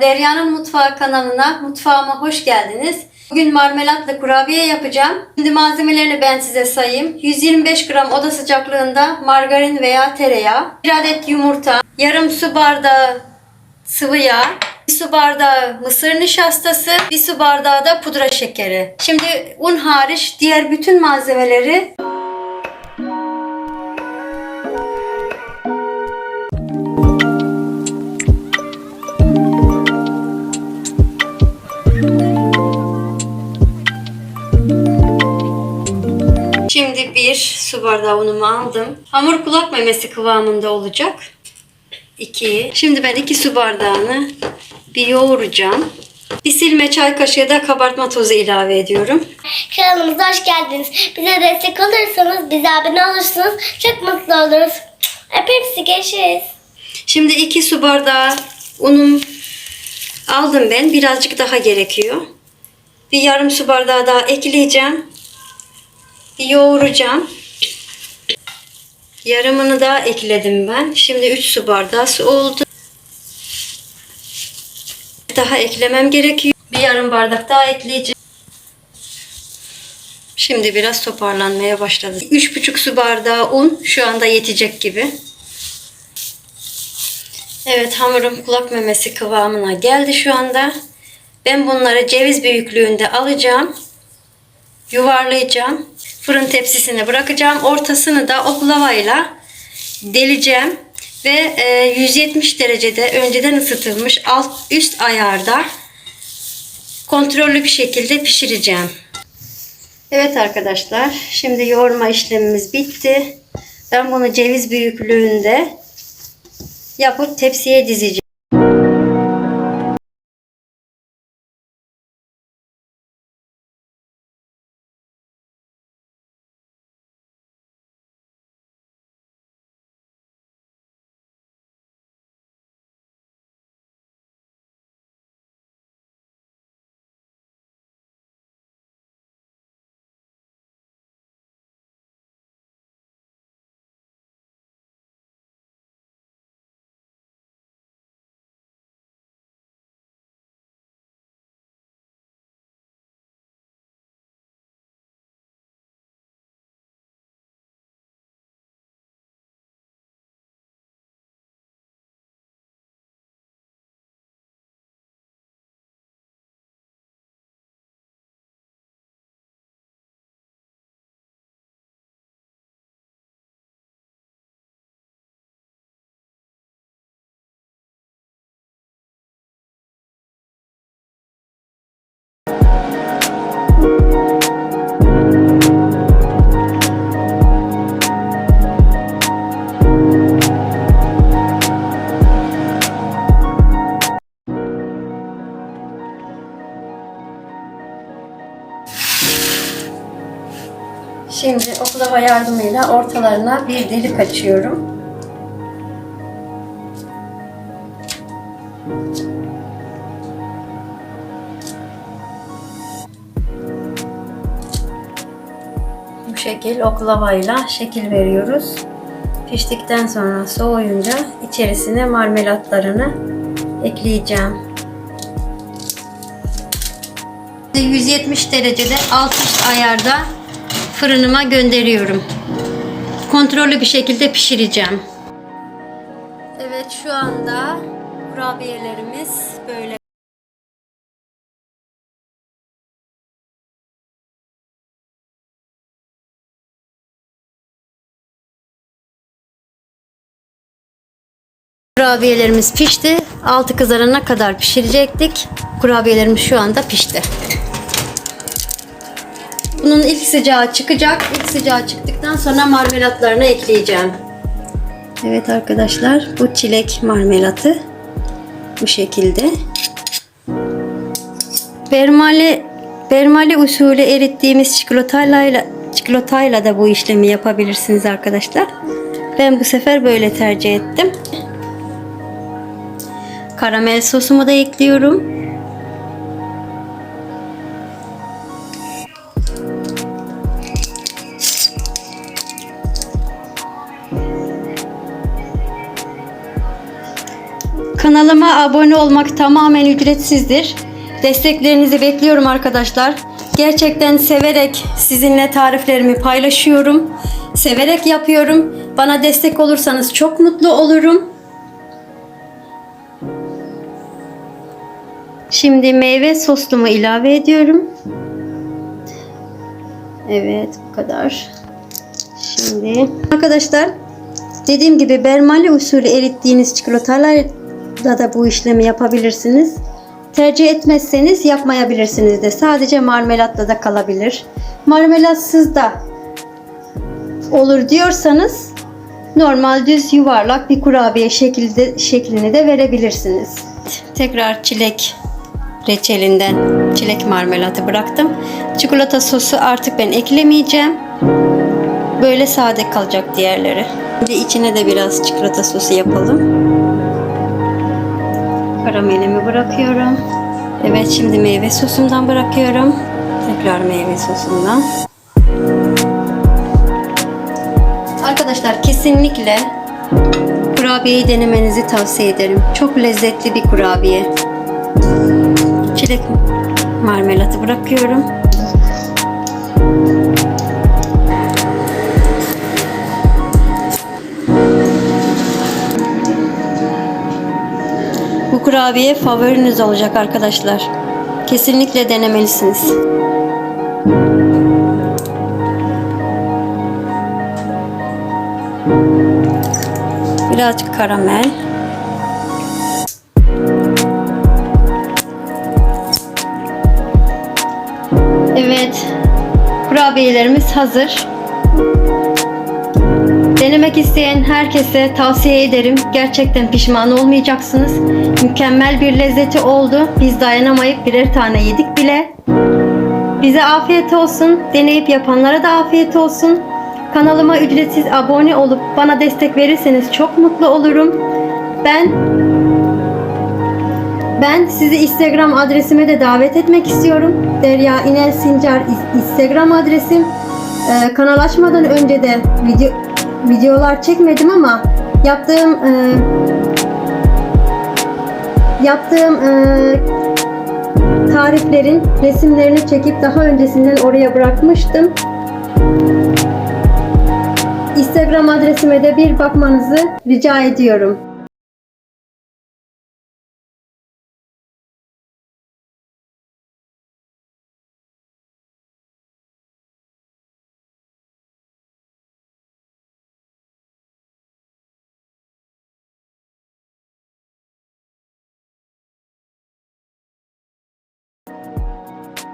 Derya'nın Mutfağı kanalına, mutfağıma hoş geldiniz. Bugün marmelatlı kurabiye yapacağım. Şimdi malzemelerini ben size sayayım. 125 gram oda sıcaklığında margarin veya tereyağı, 1 adet yumurta, yarım su bardağı sıvı yağ, 1 su bardağı mısır nişastası, 1 su bardağı da pudra şekeri. Şimdi un hariç diğer bütün malzemeleri Şimdi bir su bardağı unumu aldım. Hamur kulak memesi kıvamında olacak. 2. Şimdi ben 2 su bardağını bir yoğuracağım. Bir silme çay kaşığı da kabartma tozu ilave ediyorum. Kanalımıza hoş geldiniz. Bize destek olursanız, bize abone olursanız çok mutlu oluruz. Öpeyim görüşürüz. Şimdi 2 su bardağı unum aldım ben. Birazcık daha gerekiyor. Bir yarım su bardağı daha ekleyeceğim. Yoğuracağım. Yarımını daha ekledim ben. Şimdi 3 su bardağı su oldu. Daha eklemem gerekiyor. Bir yarım bardak daha ekleyeceğim. Şimdi biraz toparlanmaya başladı. 3,5 su bardağı un şu anda yetecek gibi. Evet hamurum kulak memesi kıvamına geldi şu anda. Ben bunları ceviz büyüklüğünde alacağım. Yuvarlayacağım. Fırın tepsisine bırakacağım. Ortasını da oklavayla deleceğim. Ve e, 170 derecede önceden ısıtılmış alt üst ayarda kontrollü bir şekilde pişireceğim. Evet arkadaşlar şimdi yoğurma işlemimiz bitti. Ben bunu ceviz büyüklüğünde yapıp tepsiye dizeceğim. Şimdi oklava yardımıyla ortalarına bir delik açıyorum. Bu şekil oklavayla şekil veriyoruz. Piştikten sonra soğuyunca içerisine marmelatlarını ekleyeceğim. 170 derecede alt üst ayarda fırınıma gönderiyorum. Kontrollü bir şekilde pişireceğim. Evet şu anda kurabiyelerimiz böyle. Kurabiyelerimiz pişti. Altı kızarana kadar pişirecektik. Kurabiyelerimiz şu anda pişti. Bunun ilk sıcağı çıkacak. İlk sıcağı çıktıktan sonra marmelatlarını ekleyeceğim. Evet arkadaşlar bu çilek marmelatı bu şekilde. Bermale bermale usulü erittiğimiz çikolatayla çikolatayla da bu işlemi yapabilirsiniz arkadaşlar. Ben bu sefer böyle tercih ettim. Karamel sosumu da ekliyorum. Kanalıma abone olmak tamamen ücretsizdir. Desteklerinizi bekliyorum arkadaşlar. Gerçekten severek sizinle tariflerimi paylaşıyorum. Severek yapıyorum. Bana destek olursanız çok mutlu olurum. Şimdi meyve soslumu ilave ediyorum. Evet bu kadar. Şimdi arkadaşlar dediğim gibi bermali usulü erittiğiniz çikolatalarla da bu işlemi yapabilirsiniz. Tercih etmezseniz yapmayabilirsiniz de. Sadece marmelatla da kalabilir. Marmelatsız da olur diyorsanız normal düz yuvarlak bir kurabiye şekilde şeklini de verebilirsiniz. Tekrar çilek reçelinden çilek marmelatı bıraktım. Çikolata sosu artık ben eklemeyeceğim. Böyle sade kalacak diğerleri. Şimdi içine de biraz çikolata sosu yapalım. Karamelimi bırakıyorum. Evet şimdi meyve sosumdan bırakıyorum. Tekrar meyve sosundan. Arkadaşlar kesinlikle kurabiyeyi denemenizi tavsiye ederim. Çok lezzetli bir kurabiye. Çilek marmelatı bırakıyorum. Kurabiye favoriniz olacak arkadaşlar. Kesinlikle denemelisiniz. Birazcık karamel. Evet. Kurabiyelerimiz hazır. Denemek isteyen herkese tavsiye ederim. Gerçekten pişman olmayacaksınız. Mükemmel bir lezzeti oldu. Biz dayanamayıp birer tane yedik bile. Bize afiyet olsun. Deneyip yapanlara da afiyet olsun. Kanalıma ücretsiz abone olup bana destek verirseniz çok mutlu olurum. Ben ben sizi Instagram adresime de davet etmek istiyorum. Derya İnel Sincar Instagram adresim. Ee, kanal açmadan önce de video videolar çekmedim ama yaptığım e, yaptığım e, tariflerin resimlerini çekip daha öncesinden oraya bırakmıştım. Instagram adresime de bir bakmanızı rica ediyorum.